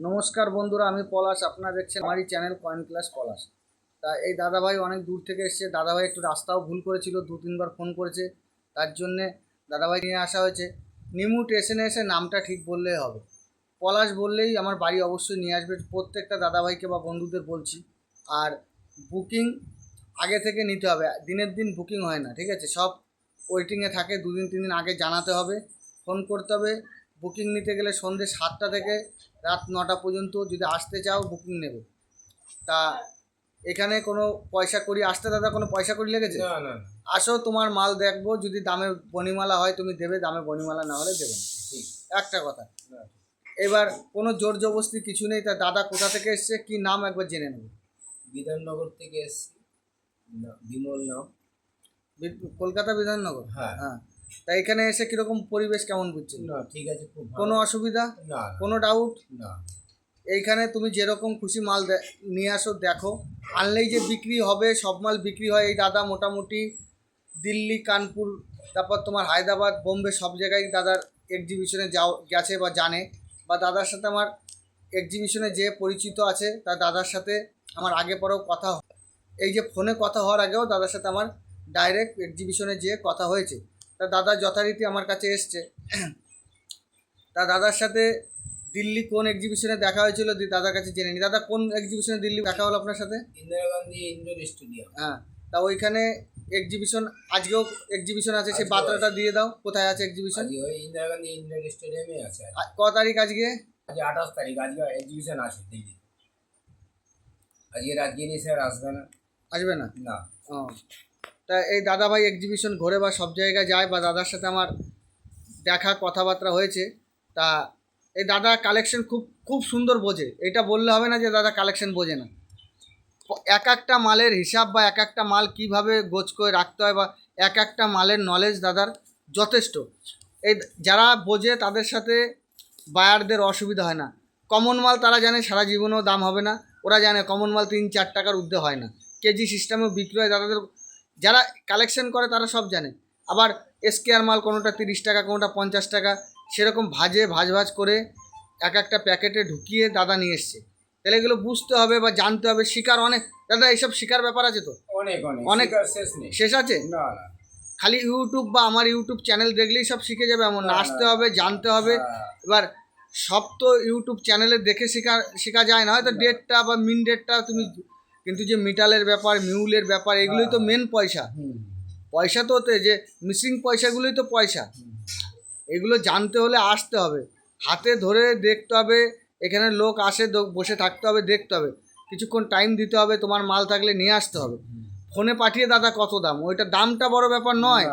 নমস্কার বন্ধুরা, আমি পলাশ। আপনারা দেখছেন আমারই চ্যানেল কয়েন ক্লাস পলাশ। তা এই দাদাভাই অনেক দূর থেকে এসছে। দাদাভাই একটু রাস্তাও ভুল করেছিল, দু তিনবার ফোন করেছে। তার জন্যে দাদাভাই নিয়ে আসা হয়েছে। নিমু স্টেশনে এসে নামটা ঠিক বললেই হবে। পলাশ বললেই আমার বাড়ি অবশ্যই নিয়ে আসবে। প্রত্যেকটা দাদাভাইকে বা বন্ধুদের বলছি। আর বুকিং আগে থেকে নিতে হবে। দিনের দিন বুকিং হয় না, ঠিক আছে? সব ওয়েটিংয়ে থাকে। দুদিন তিন দিন আগে জানাতে হবে। ফোন করতে হবে। বুকিং নিতে গেলে সন্ধ্যে সাতটা থেকে রাত নটা পর্যন্ত যদি আসতে চাও বুকিং নেবে। তা এখানে কোনো পয়সা করি আসতে দাদা কোনো পয়সা করি লেগেছে? না আসো তোমার মাল দেখব যদি দামে বনিমালা হয় তুমি দেবে দামে বনিমালা না হলে দেবে ঠিক। একটা কথা। এবার কোনো জোর জবস্তি কিছু নেই তা দাদা কোথা থেকে এসছে কি নাম একবার জেনে নেব। বিধাননগর থেকে এসছি। বিমল নাম। কলকাতা বিধাননগর? হ্যাঁ। হ্যাঁ। তা এখানে এসে কীরকম পরিবেশ কেমন বুঝছেন? না ঠিক আছে খুব ভালো। কোনো অসুবিধা? না কোনো ডাউট না। এইখানে তুমি যেরকম খুশি মাল দে- নিয়ে আসো দেখো। আনলেই যে বিক্রি হবে সব মাল বিক্রি হয়। এই দাদা মোটামুটি দিল্লি কানপুর তারপর তোমার হায়দ্রাবাদ বোম্বে সব জায়গায় দাদার এক্সিবিশনে যাও গেছে বা জানে। বা দাদার সাথে আমার এক্সিবিশনে যে পরিচিত আছে তার দাদার সাথে আমার আগে পরেও কথা হয়। এই যে ফোনে কথা হওয়ার আগেও দাদার সাথে আমার ডাইরেক্ট এক্সিবিশনে যেয়ে কথা হয়েছে। তা দাদা যথারীতি আমার কাছে এসছে। তা দাদার সাথে দিল্লি কোন এক্সিবিশনে দেখা হয়েছিল দি দাদার কাছে জেনে নি। দাদা কোন এক্সিবিশনে দিল্লি দেখা হলো আপনার সাথে? ইন্দিরা গান্ধী ইন্ডোর স্টেডিয়াম হ্যাঁ তা ওইখানে এক্সিবিশন আজকেও এক্সিবিশন আছে সেই বার্তাটা দিয়ে দাও কোথায় আছে এক্সিবিশন ইন্দিরা গান্ধী ইন্ডোর স্টেডিয়ামে আছে। ক তারিখ আজকে? আজকে আঠাশ তারিখ আজকে এক্সিবিশন আছে দিল্লি। আজকে রাজগিরি স্যার আসবে না। আসবে না? না। ও। তা এই দাদাভাই এক্সিবিশন ঘোরে বা সব জায়গায় যায় বা দাদার সাথে আমার দেখা, কথাবার্তা হয়েছে, তা এই দাদা কালেকশন খুব খুব সুন্দর বোঝে। এটা বললে হবে না যে দাদা কালেকশন বোঝে না। এক একটা মালের হিসাব বা এক একটা মাল কীভাবে গোছ করে রাখতে হয় বা এক একটা মালের নলেজ দাদার যথেষ্ট। এই যারা বোঝে তাদের সাথে বায়ারদের অসুবিধা হয় না। কমন মাল তারা জানে, সারা জীবনেও দাম হবে না। ওরা জানে কমন মাল তিন চার টাকার ঊর্ধ্বে হয় না। কেজি সিস্টেমেও বিক্রি হয়, তাদের যারা কালেকশন করে তারা সব জানে। আবার এসকেআর মাল কোনোটা তিরিশ টাকা কোনোটা পঞ্চাশ টাকা সেরকম ভাজে ভাজ ভাজ করে এক একটা প্যাকেটে ঢুকিয়ে দাদা নিয়ে এসছে। তাহলে এগুলো বুঝতে হবে বা জানতে হবে শিকার অনেক। দাদা এইসব শিকার ব্যাপার আছে তো? অনেক অনেক অনেক- শেষ শেষ আছে? না খালি ইউটিউব বা আমার ইউটিউব চ্যানেল দেখলেই সব শিখে যাবে এমন আসতে হবে জানতে হবে। এবার সব তো ইউটিউব চ্যানেলে দেখে শেখা শেখা যায় না। হয়তো ডেটটা বা মিন ডেটটা তুমি কিন্তু যে মিটালের ব্যাপার মিউলের ব্যাপার এগুলোই তো হ্যাঁ। মেন পয়সা পয়সা তো ওতে যে মিসিং পয়সাগুলোই তো পয়সা। এগুলো জানতে হলে আসতে হবে। হাতে ধরে দেখতে হবে এখানে লোক আসে বসে থাকতে হবে দেখতে হবে। কিছুক্ষণ টাইম দিতে হবে তোমার মাল থাকলে নিয়ে আসতে হবে। ফোনে পাঠিয়ে দাদা কত দাম? ওইটা দামটা বড় ব্যাপার নয়।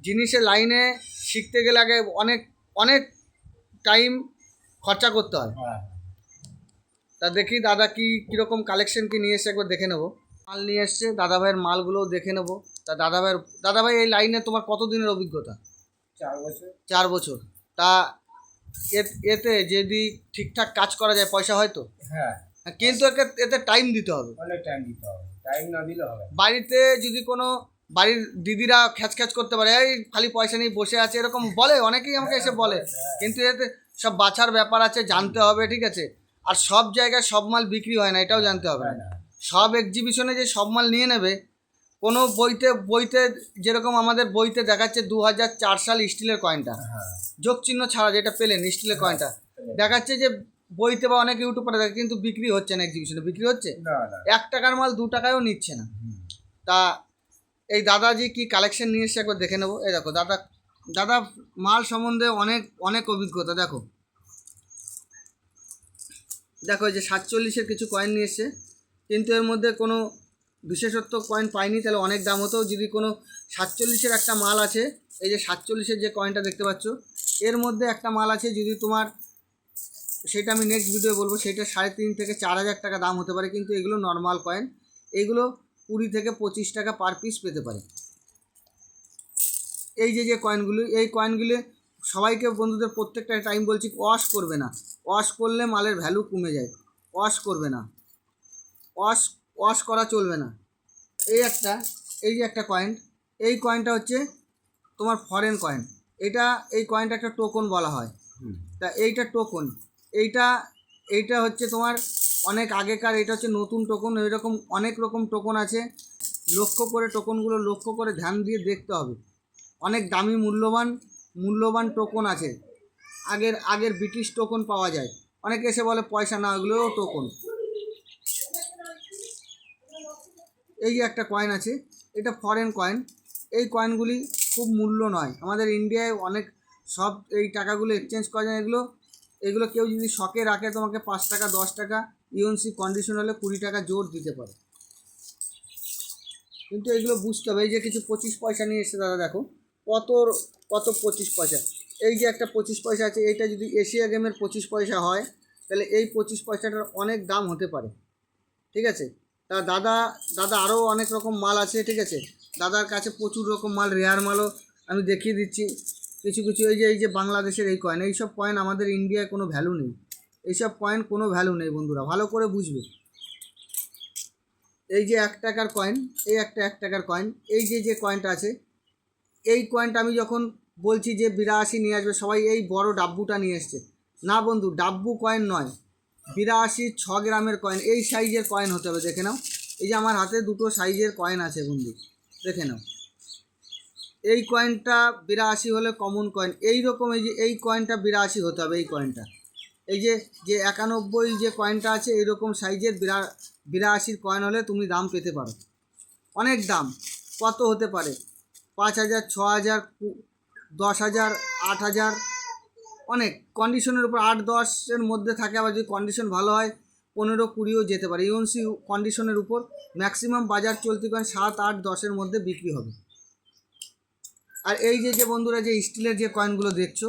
জিনিসের লাইনে শিখতে গেলে আগে অনেক অনেক টাইম খরচা করতে হয় হ্যাঁ। তা দেখি দাদা কি কীরকম কালেকশন কি নিয়ে এসে একবার দেখে নেব। মাল নিয়ে এসছে দাদাভাইয়ের মালগুলোও দেখে নেব। তা দাদাভাইয়ের দাদাভাই এই লাইনে তোমার কত দিনের অভিজ্ঞতা? চার বছর। চার বছর। তা এতে যদি ঠিকঠাক কাজ করা যায় পয়সা হয় তো? হ্যাঁ। কিন্তু একে- এতে টাইম দিতে হবে। অনেক টাইম দিতে হবে। টাইম না দিলে হবে বাড়িতে যদি কোনো বাড়ির দিদিরা খ্যাচ খ্যাচ করতে পারে এই খালি পয়সা নিয়ে বসে আছে এরকম বলে অনেকেই আমাকে এসে বলে। কিন্তু এতে সব বাছার ব্যাপার আছে জানতে হবে ঠিক আছে। আর সব জায়গায় সব মাল বিক্রি হয় না এটাও জানতে হবে। না। সব এক্সিবিশনে যে সব মাল নিয়ে নেবে কোনো বইতে বইতে যেরকম আমাদের বইতে দেখাচ্ছে দু হাজার চার সাল স্টিলের কয়েনটা হ্যাঁ যোগ চিহ্ন ছাড়া যেটা পেলেন স্টিলের কয়েনটা দেখাচ্ছে যে বইতে বা অনেক ইউটিউবারে দেখে কিন্তু বিক্রি হচ্ছে না এক্সিবিশনে বিক্রি হচ্ছে। এক টাকার মাল দু টাকায়ও নিচ্ছে না। তা এই দাদাজি কি কালেকশন নিয়ে এসে একবার দেখে নেব? এই দেখো দাদা দাদা মাল সম্বন্ধে অনেক অনেক অভিজ্ঞতা দেখো। দেখো যে সাতচল্লিশের কিছু কয়েন নিয়ে এসছে। কিন্তু এর মধ্যে কোনো বিশেষত্ব কয়েন পাইনি, তাহলে অনেক দাম হতো। যদি কোনো সাতচল্লিশের একটা মাল আছে, এই যে সাতচল্লিশের যে কয়েনটা দেখতে পাচ্ছ, এর মধ্যে একটা মাল আছে, যদি তোমার, সেটা আমি নেক্সট ভিডিও বলব, সেটা সাড়ে তিন থেকে চার হাজার টাকা দাম হতে পারে, কিন্তু এগুলো নর্মাল কয়েন এগুলো কুড়ি থেকে পঁচিশ টাকা পার পিস পেতে পারে। এই যে যে কয়েনগুলি এই কয়েনগুলি সবাইকে, বন্ধুদের প্রত্যেকটা টাইম বলছি ওয়াশ করবে না। ওয়াশ করলে মালের ভ্যালু কমে যায়। ওয়াশ করবে না। ওয়াশ ওয়াশ করা চলবে না। এই একটা এই যে একটা কয়েন এই কয়েনটা হচ্ছে তোমার ফরেন কয়েন এটা এই কয়েনটা একটা টোকন বলা হয়। তা এইটা টোকন এইটা এইটা হচ্ছে তোমার অনেক আগেকার এটা হচ্ছে নতুন টোকন এরকম অনেক রকম টোকন আছে। লক্ষ্য করে টোকনগুলো লক্ষ্য করে ধ্যান দিয়ে দেখতে হবে। অনেক দামি মূল্যবান মূল্যবান টোকন আছে। আগের আগের ব্রিটিশ টোকন পাওয়া যায়। অনেকে এসে বলে পয়সা না ওগুলোও টোকন এই যে একটা কয়েন আছে, এটা ফরেন কয়েন এই কয়েনগুলি খুব মূল্য নয়। আমাদের ইন্ডিয়ায় অনেক সব এই টাকাগুলো এক্সচেঞ্জ করা যায়। এগুলো এগুলো কেউ যদি শখে রাখে, তোমাকে পাঁচ টাকা, দশ টাকা ইউএনসি কন্ডিশন হলে কুড়ি টাকা জোর দিতে পারে। কিন্তু এগুলো বুঝতে হবে। এই যে কিছু পঁচিশ পয়সা নিয়ে এসে দাদা দেখো। কত কত পঁচিশ পয়সা? এই যে একটা পঁচিশ পয়সা আছে এইটা যদি এশিয়া গেমের পঁচিশ পয়সা হয়, তাহলে এই পঁচিশ পয়সাটার অনেক দাম হতে পারে। ঠিক আছে? তা দাদা দাদা আরও অনেক রকম মাল আছে, ঠিক আছে? দাদার কাছে প্রচুর রকম মাল রেয়ার মালও আমি দেখিয়ে দিচ্ছি। কিছু কিছু, এই যে এই যে বাংলাদেশের এই কয়েন এইসব কয়েন আমাদের ইন্ডিয়ায় কোনো ভ্যালু নেই। এইসব কয়েন কোনো ভ্যালু নেই বন্ধুরা, ভালো করে বুঝবে। এই যে এক টাকার কয়েন এই একটা এক টাকার কয়েন এই যে যে কয়েনটা আছে, এই কয়েনটা আমি যখন বলছি যে বিরাশি নিয়ে আসবে, সবাই এই বড় ডাব্বুটা নিয়ে এসছে। না বন্ধু, ডাব্বু কয়েন নয়। বিরাশি ছ গ্রামের কয়েন এই সাইজের কয়েন হতে হবে, দেখে নাও। এই যে আমার হাতে দুটো সাইজের কয়েন আছে বন্ধু, দেখে নাও। এই কয়েনটা বিরাশি হলে কমন কয়েন এই রকম এই যে, এই কয়েনটা বিরাশি হতে হবে, এই কয়েনটা এই যে যে একানব্বই যে কয়েনটা আছে, এইরকম সাইজের বিরা, বিরাশির কয়েন হলে তুমি দাম পেতে পারো। অনেক দাম, কত হতে পারে? পাঁচ হাজার, ছ হাজার দশ হাজার, আট হাজার, অনেক। কন্ডিশনের উপর আট, দশের মধ্যে থাকে, আবার যদি কন্ডিশন ভালো হয়, পনেরো, কুড়িও যেতে পারে। ইউএনসি কন্ডিশনের উপর ম্যাক্সিমাম বাজার চলতি কয়েন সাত, আট, দশের মধ্যে বিক্রি হবে। আর এই যে যে বন্ধুরা, যে স্টিলের যে কয়েনগুলো দেখছ,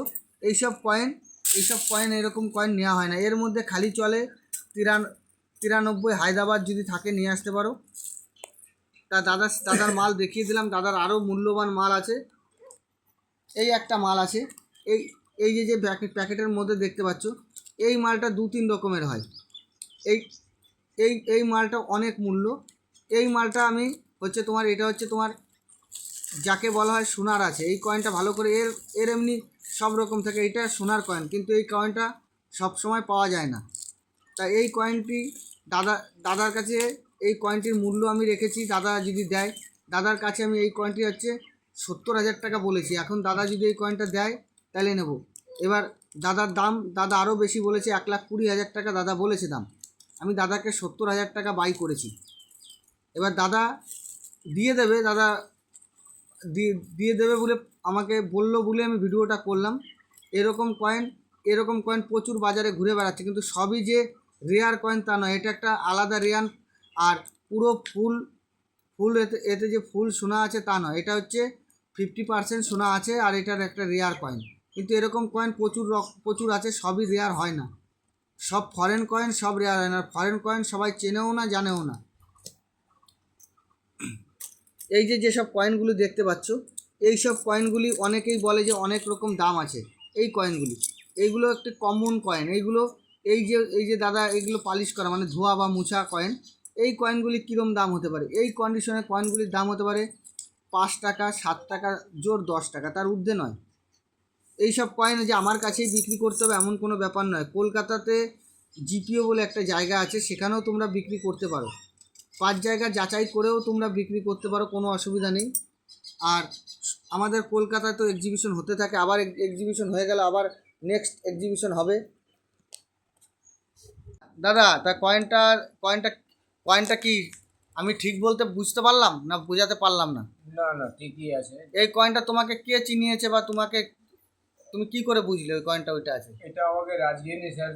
এইসব কয়েন এইসব কয়েন এরকম কয়েন নেওয়া হয় না। এর মধ্যে খালি চলে তিরান, তিরানব্বই হায়দ্রাবাদ যদি থাকে, নিয়ে আসতে পারো। তা দাদা দাদার মাল দেখিয়ে দিলাম। দাদার আরও মূল্যবান মাল আছে। এই একটা মাল আছে। এই এই যে যে প্যাকেট, প্যাকেটের মধ্যে দেখতে পাচ্ছ, এই মালটা দু তিন রকমের হয়। এই এই এই মালটা অনেক মূল্য। এই মালটা আমি হচ্ছে তোমার, এটা হচ্ছে তোমার যাকে বলা হয় সোনার আছে। এই কয়েনটা ভালো করে এর এর এমনি সব রকম থাকে, এটা সোনার কয়েন কিন্তু এই কয়েনটা সব সময় পাওয়া যায় না। তা এই কয়েনটি দাদা, দাদার কাছে এই কয়েনটির মূল্য আমি রেখেছি, দাদা যদি দেয়, দাদার কাছে আমি এই কয়েনটি হচ্ছে সত্তর হাজার টাকা বলেছি। এখন দাদা যদি এই কয়েনটা দেয়, তাহলে নেব। এবার দাদার দাম, দাদা আরও বেশি বলেছে, এক লাখ কুড়ি হাজার টাকা দাদা বলেছে দাম। আমি দাদাকে সত্তর হাজার টাকা বাই করেছি। এবার দাদা দিয়ে দেবে, দাদা দিয়ে দেবে বলে আমাকে বলল বলে আমি ভিডিওটা করলাম। এরকম কয়েন এরকম কয়েন প্রচুর বাজারে ঘুরে বেড়াচ্ছে, কিন্তু সবই যে রেয়ার কয়েন তা নয়, এটা একটা আলাদা রেয়ার আর পুরো ফুল ফুল এতে এতে যে ফুল সোনা আছে তা নয়। এটা হচ্ছে ফিফটি পার্সেন্ট সোনা আছে আর এটার একটা রেয়ার কয়েন কিন্তু এরকম কয়েন প্রচুর প্রচুর আছে, সবই রেয়ার হয় না। সব ফরেন কয়েন সব রেয়ার হয় না। ফরেন কয়েন সবাই চেনেও না, জানেও না। এই যে যেসব কয়েনগুলি দেখতে পাচ্ছ এই সব কয়েনগুলি অনেকেই বলে যে অনেক রকম দাম আছে। এই কয়েনগুলি এইগুলো একটি কমন কয়েন এইগুলো, এই যে এই যে দাদা এইগুলো পালিশ করা মানে ধোয়া বা মুছা কয়েন এই কয়েনগুলি কীরম দাম হতে পারে? এই কন্ডিশনে কয়েনগুলির দাম হতে পারে পাঁচ টাকা, সাত টাকা, জোর দশ টাকা, তার ঊর্ধ্বে নয়। এই সব কয়েন যে আমার কাছেই বিক্রি করতে হবে এমন কোনো ব্যাপার নয়। কলকাতাতে জিপিও বলে একটা জায়গা আছে, সেখানেও তোমরা বিক্রি করতে পারো। পাঁচ জায়গা যাচাই করেও তোমরা বিক্রি করতে পারো, কোনো অসুবিধা নেই। আর আমাদের কলকাতায় তো এক্সিবিশন হতে থাকে, আবার এক্সিবিশন হয়ে গেল আবার নেক্সট এক্সিবিশন হবে। দাদা, তা কয়েনটা কয়েনটা কয়েনটা কি আমি ঠিক বলতে বুঝতে পারলাম না বোঝাতে পারলাম না? না না ঠিকই আছে। এই কয়েনটা তোমাকে কে চিনিয়েছে বা তোমাকে তুমি কি করে বুঝলে ওই কয়েনটা ওইটা আছে? এটা আমাকে রাজগিরি স্যার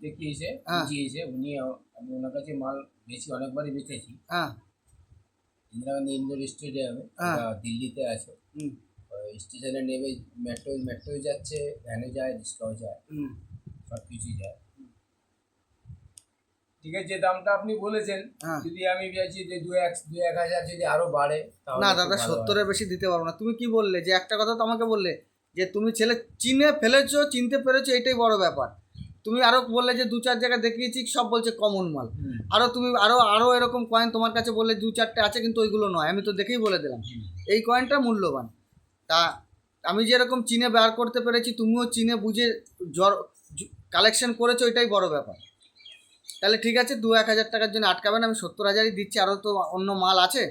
দেখিয়েছে হ্যাঁ। বুঝিয়েছে। উনি আমি ওনার কাছে মাল বেশি অনেকবারই বেচেছি। হ্যাঁ। ইন্দিরা গান্ধী ইন্ডোর স্টেডিয়ামে হ্যাঁ। দিল্লিতে আছে। স্টেশনে নেমে মেট্রো মেট্রো যাচ্ছে ভ্যানে যায় রিক্সাও যায়। সব কিছুই যায়। ঠিক আছে যে দামটা আপনি বলেছেন হ্যাঁ। যদি আমি চাইছি যে দু এক দু এক হাজার যদি আরও বাড়ে না দাদা সত্তরের বেশি দিতে পারব না। তুমি কি বললে? যে একটা কথা তো আমাকে বললে যে তুমি ছেলে চিনে ফেলেছো চিনতে পেরেছ এটাই বড় ব্যাপার। তুমি আরও বললে যে দু চার জায়গায় দেখিয়েছি সব বলছে কমন মাল। হুম। আরও তুমি আরও আরও এরকম কয়েন তোমার কাছে বললে দু চারটে আছে কিন্তু ওইগুলো নয়। আমি তো দেখেই বলে দিলাম। এই কয়েনটা মূল্যবান। তা আমি যেরকম চিনে বার করতে পেরেছি তুমিও চিনে বুঝে জ্বর কালেকশন করেছ এটাই বড় ব্যাপার। তাহলে ঠিক আছে দু এক হাজার টাকার জন্য আটকাবেন আমি সত্তর হাজারই দিচ্ছি আরও তো অন্য মাল আছে।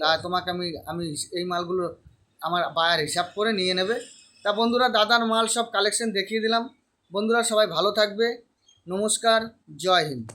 তা তোমাকে আমি আমি এই মালগুলো আমার বায়ার হিসাব করে নিয়ে নেবে। তা বন্ধুরা দাদার মাল সব কালেকশন দেখিয়ে দিলাম। বন্ধুরা সবাই ভালো থাকবে। নমস্কার জয় হিন্দ।